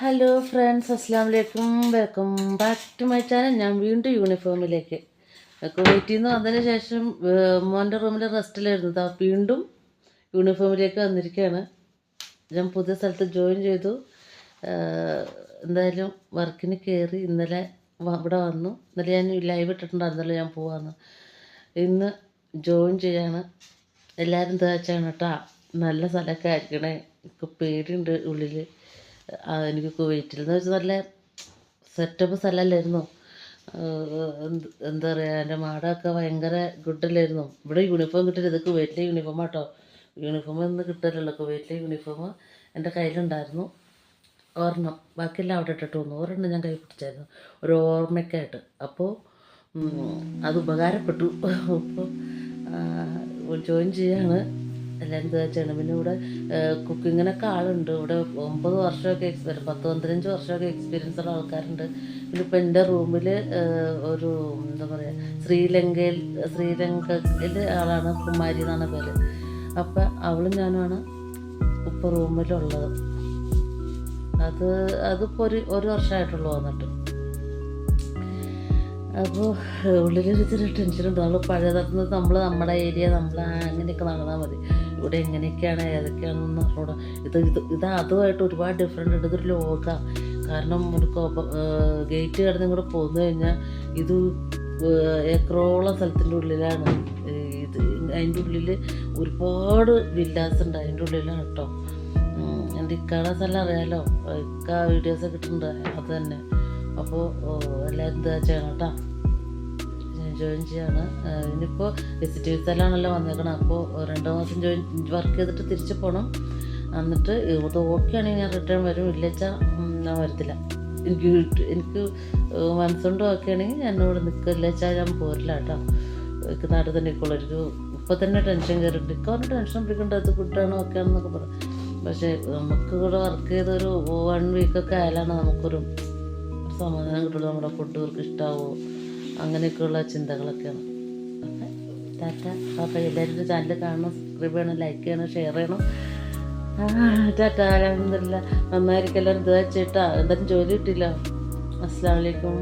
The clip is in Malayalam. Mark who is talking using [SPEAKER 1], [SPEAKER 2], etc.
[SPEAKER 1] ഹലോ ഫ്രണ്ട്സ് അസ്സാം വലൈക്കും welcome back to my channel ഞാൻ വീണ്ടും യൂണിഫോമിലേക്ക് കുവൈറ്റിൽ നിന്ന് വന്നതിന് ശേഷം മോന്റെ റൂമിൽ റെസ്റ്റിലായിരുന്നു ദാ വീണ്ടും യൂണിഫോമിലേക്ക് വന്നിരിക്കുകയാണ് ഞാൻ പുതിയ സ്ഥലത്ത് ജോയിൻ ചെയ്തു. എന്തായാലും വർക്കിന് കയറി ഇന്നലെ ഇവിടെ വന്നു. ഇന്നലെ ഞാൻ ലൈവ് ഇട്ടിട്ടുണ്ടായിരുന്നല്ലോ ഞാൻ പോവാന്ന്. ഇന്ന് ജോയിൻ ചെയ്യാണ്. എല്ലാവരും തേച്ചാണ് കേട്ടോ നല്ല സ്ഥലമൊക്കെ ആയിരിക്കണേ. എനിക്ക് പേടിയുണ്ട് ഉള്ളിൽ എനിക്ക് കുവൈറ്റിൽ എന്ന് വെച്ചാൽ നല്ല സെറ്റപ്പ് സ്ഥലമല്ലായിരുന്നു എന്ത് പറയുക എന്റെ മാടമൊക്കെ ഭയങ്കര ഗുഡല്ലായിരുന്നു. ഇവിടെ യൂണിഫോം കിട്ടില്ല. ഇത് കുവൈറ്റിലെ യൂണിഫോം ആട്ടോ. യൂണിഫോം ഒന്നും കിട്ടലല്ലോ. കുവൈറ്റിലെ യൂണിഫോം എന്റെ കയ്യിലുണ്ടായിരുന്നു. ഒരെണ്ണം. ബാക്കിയെല്ലാം അവിടെ ഇട്ടിട്ട് വന്നു ഒരെണ്ണം ഞാൻ കൈ പിടിച്ചായിരുന്നു ഒരു ഓർമ്മയ്ക്കായിട്ട് അപ്പോൾ അത് ഉപകാരപ്പെട്ടു. അപ്പോൾ ജോയിൻ ചെയ്യാണ്. എല്ലാവരും തേച്ചാണ് പിന്നെ ഇവിടെ കുക്കിങ്ങിനൊക്കെ ആളുണ്ട്. ഇവിടെ ഒമ്പത് വർഷമൊക്കെ എക്സ്പീരിയൻസ് പത്ത് പന്ത്രഞ്ച് വർഷമൊക്കെ എക്സ്പീരിയൻസ് ഉള്ള ആൾക്കാരുണ്ട്. പിന്നെ ഇപ്പം എന്റെ റൂമിൽ ഒരു എന്താ പറയുക ശ്രീലങ്കയിൽ ശ്രീലങ്കയിൽ ആളാണ് കുമാരി എന്നാണ് പേര്. അപ്പം അവളും ഞാനുമാണ് ഇപ്പോൾ റൂമിലുള്ളത്. അത് അതിപ്പോൾ ഒരു ഒരു വർഷമായിട്ടുള്ളൂ വന്നിട്ട്. അപ്പോൾ ഉള്ളിലൊരു ടെൻഷൻ ടെൻഷനുണ്ട് നമ്മൾ പഴയതന്ന് നമ്മൾ നമ്മുടെ ഏരിയ നമ്മൾ അങ്ങനെയൊക്കെ നടന്നാൽ മതി. ഇവിടെ എങ്ങനെയൊക്കെയാണ് ഏതൊക്കെയാണെന്ന് അറിഞ്ഞൂടാ. ഇത് ഇത് ഇത് അതുമായിട്ട് ഒരുപാട് ഡിഫറെന്റ് ഉണ്ട്. ഇതൊരു ലോകമാണ് കാരണം ഒരു ഗേറ്റ് കടന്ന് ഇങ്ങോട്ട് പോന്നു കഴിഞ്ഞാൽ ഇത് ഏക്കറോളം സ്ഥലത്തിന്റെ ഉള്ളിലാണ്. ഇത് അതിന്റെ ഉള്ളിൽ ഒരുപാട് വില്ലാസ് ഉണ്ട്. അതിന്റെ ഉള്ളിലാണ് കേട്ടോ എന്റെ ഇക്കാടെ സ്ഥലം അറിയാലോ. ഇക്ക വീഡിയോസൊക്കെ ഇട്ടിട്ടുണ്ട്. അത് തന്നെ. അപ്പോൾ എല്ലാവരും എന്താ ചെയ്യണം കേട്ടോ ജോയിൻ ചെയ്യാണ്. ഇനിയിപ്പോൾ വിസിറ്റ് വിസയിലാണല്ലോ വന്നേക്കണം. അപ്പോൾ രണ്ട് മാസം ജോയിൻ വർക്ക് ചെയ്തിട്ട് തിരിച്ച് പോകണം എന്നിട്ട് ഇത് ഓക്കെ ആണെങ്കിൽ ഞാൻ റിട്ടേൺ വരും. ഇല്ലച്ചാൽ ഞാൻ വരത്തില്ല. എനിക്ക് എനിക്ക് മനസ്സുകൊണ്ട് ഓക്കെ ആണെങ്കിൽ ഞാൻ ഇവിടെ നിൽക്കില്ല വെച്ചാൽ ഞാൻ പോരില്ല കേട്ടോ. എനിക്ക് നാട്ടിൽ തന്നെ ഇപ്പോൾ എനിക്ക് ഇപ്പോൾ തന്നെ ടെൻഷൻ കയറിയിട്ടുണ്ട് ഇപ്പോൾ അവരുടെ ടെൻഷൻ പിടിക്കേണ്ട. അത് ഫുഡാണോ ഒക്കെ ആണെന്നൊക്കെ പറയാം പക്ഷേ നമുക്ക് ഇവിടെ വർക്ക് ചെയ്തൊരു വൺ വീക്കൊക്കെ ആയാലാണ് നമുക്കൊരു സമാധാനം കിട്ടുള്ളൂ. നമ്മുടെ ഫുഡ് ഇവർക്ക് ഇഷ്ടാവോ? അങ്ങനെയൊക്കെയുള്ള ചിന്തകളൊക്കെയാണ്. ടാറ്റ. ടാറ്റ എല്ലാവരും ചാനൽ കാണണം സബ്സ്ക്രൈബ് ചെയ്യണം ലൈക്ക് ചെയ്യണം ഷെയർ ചെയ്യണം. ടാറ്റ അലഹമില്ല നന്നായിരിക്കും എല്ലാവരും ഇതാ ചേട്ടാ എന്തായാലും ജോലി കിട്ടില്ല അസ്സാം വലൈക്കും